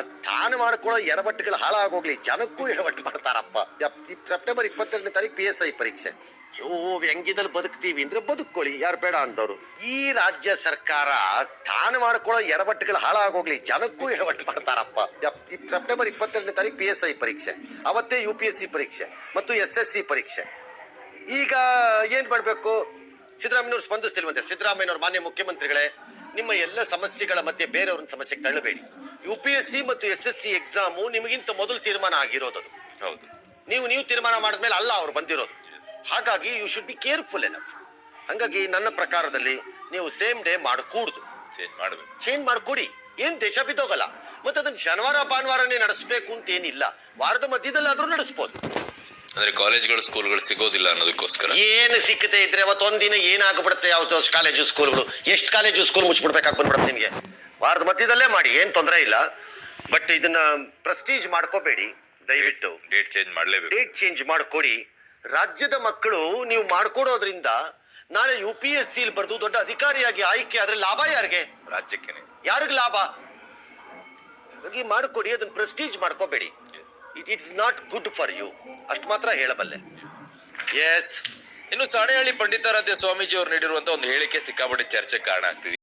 ತಾನು ಮಾಡ್ಕೊಳ್ಳೋ ಎಡವಟ್ಟುಗಳು ಹಾಳಾಗೋಗ್ಲಿ. ಜನಕ್ಕೂ ಎಡವಟ್ಟು ಮಾಡ್ತಾರಪ್ಪ. ಸೆಪ್ಟೆಂಬರ್ ಇಪ್ಪತ್ತೆರಡನೇ ತಾರೀಕು ಪಿ ಎಸ್ ಐ ಪರೀಕ್ಷೆ. ಅಯ್ಯೋ ವ್ಯಂಗ್ಯದಲ್ಲಿ ಬದುಕ್ತೀವಿ ಅಂದ್ರೆ ಬದುಕೊಳ್ಳಿ ಯಾರು ಬೇಡ ಅಂದವರು. ಈ ರಾಜ್ಯ ಸರ್ಕಾರ ತಾನು ಮಾಡ್ಕೊಳ್ಳೋ ಎಡವಟ್ಟುಗಳು ಹಾಳಾಗೋಗ್ಲಿ. ಜನಕ್ಕೂ ಎಡವಟ್ಟು ಮಾಡ್ತಾರಪ್ಪ. ಸೆಪ್ಟೆಂಬರ್ ಇಪ್ಪತ್ತೆರಡನೇ ತಾರೀಕು ಪಿ ಎಸ್ ಐ ಪರೀಕ್ಷೆ. ಅವತ್ತೇ ಯು ಪಿ ಎಸ್ ಸಿ ಪರೀಕ್ಷೆ ಮತ್ತು ಎಸ್ ಎಸ್ ಸಿ ಪರೀಕ್ಷೆ. ಈಗ ಏನ್ ಮಾಡ್ಬೇಕು? ಸಿದ್ದರಾಮಯ್ಯವ್ರು ಸ್ಪಂದಿಸ್ತಿಲ್ವಂತೆ. ಸಿದ್ದರಾಮಯ್ಯವ್ರ ಮಾನ್ಯ ಮುಖ್ಯಮಂತ್ರಿಗಳೇ, ನಿಮ್ಮ ಎಲ್ಲ ಸಮಸ್ಯೆಗಳ ಮಧ್ಯೆ ಬೇರೆಯವ್ರನ್ನ ಸಮಸ್ಯೆಗೆ ತಳ್ಳಬೇಡಿ ಯು ಪಿ ಎಸ್ ಸಿ ಮತ್ತು ಎಸ್ ಎಸ್ ಸಿ ಎಕ್ಸಾಮು ನಿಮಗಿಂತ ಮೊದಲು ತೀರ್ಮಾನ ಆಗಿರೋದು ಅದು. ಹೌದು. ನೀವು ನೀವು ತೀರ್ಮಾನ ಮಾಡಿದ್ಮೇಲೆ ಅಲ್ಲ ಅವ್ರು ಬಂದಿರೋದು. ಹಾಗಾಗಿ you should be careful enough ಹಂಗಾಗಿ ನನ್ನ ಪ್ರಕಾರದಲ್ಲಿ ನೀವು ಸೇಮ್ ಡೇ ಮಾಡಕೂಡ್ದು. ಚೇಂಜ್ ಮಾಡ್ಬೇಕು. ಚೇಂಜ್ ಮಾಡ್ಕೊಡಿ. ಏನು ದೇಶ ಬಿದ್ದೋಗಲ್ಲ. ಮತ್ತೆ ಅದನ್ನ ಶನಿವಾರ ಭಾನುವಾರನೇ ನಡೆಸಬೇಕು ಅಂತ ಏನಿಲ್ಲ. ವಾರದ ಮಧ್ಯದಲ್ಲಾದರೂ ನಡೆಸ್ಬೋದು. ಅಂದ್ರೆ ಕಾಲೇಜ್ಗಳು ಸ್ಕೂಲ್ಗಳು ಸಿಗೋದಿಲ್ಲ ಅನ್ನೋದಕ್ಕೋಸ್ಕರ. ಏನು ಸಿಕ್ಕತೆ ಇದ್ರೆ ಅವತ್ತೊಂದಿನ ಏನಾಗ್ಬಿಡುತ್ತೆ ಯಾವ ಕಾಲೇಜು ಸ್ಕೂಲ್ಗಳು? ಎಷ್ಟು ಕಾಲೇಜು ಸ್ಕೂಲ್ ಮುಚ್ಚಿಬಿಡ್ಬೇಕಾಗಿ ಬಂದ್ಬಿಡುತ್ತೆ ನಿಮಗೆ? ವಾರದ ಮಧ್ಯದಲ್ಲೇ ಮಾಡಿ ಏನು ತೊಂದರೆ ಇಲ್ಲ. ಬಟ್ ಇದನ್ನ ಪ್ರೆಸ್ಟೀಜ್ ಮಾಡ್ಕೋಬೇಡಿ ದಯವಿಟ್ಟು. ಡೇಟ್ ಚೇಂಜ್ ಮಾಡಲೇಬೇಕು. ಡೇಟ್ ಚೇಂಜ್ ಮಾಡ್ಕೊಡಿ. ರಾಜ್ಯದ ಮಕ್ಕಳು ನೀವು ಮಾಡ್ಕೊಡೋದ್ರಿಂದ ನಾಳೆ ಯು ಪಿ ಎಸ್ ಸಿಲ್ ಬರೆದು ದೊಡ್ಡ ಅಧಿಕಾರಿಯಾಗಿ ಆಯ್ಕೆ ಆದ್ರೆ ಲಾಭ ಯಾರಿಗೆ? ರಾಜ್ಯಕ್ಕೆ ಯಾರಿಗೆ ಲಾಭ? ಹಾಗಾಗಿ ಮಾಡ್ಕೊಡಿ ಅದನ್ನ ಪ್ರೆಸ್ಟೀಜ್ ಮಾಡ್ಕೋಬೇಡಿ. It it's not good for you ಅಷ್ಟು ಮಾತ್ರ ಹೇಳಬಲ್ಲೆ. ಎಸ್ ಇನ್ನು ಸಾಣೆಹಳ್ಳಿ ಪಂಡಿತಾರಾಧ್ಯ ಸ್ವಾಮೀಜಿ ಅವರು ನೀಡಿರುವಂತಹ ಒಂದು ಹೇಳಿಕೆ ಸಿಕ್ಕಾಪಟ್ಟೆ ಚರ್ಚೆ ಕಾರಣ ಆಗ್ತಿದೆ.